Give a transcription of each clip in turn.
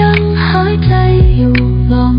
ยังหายใจอยู่ลอง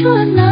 说了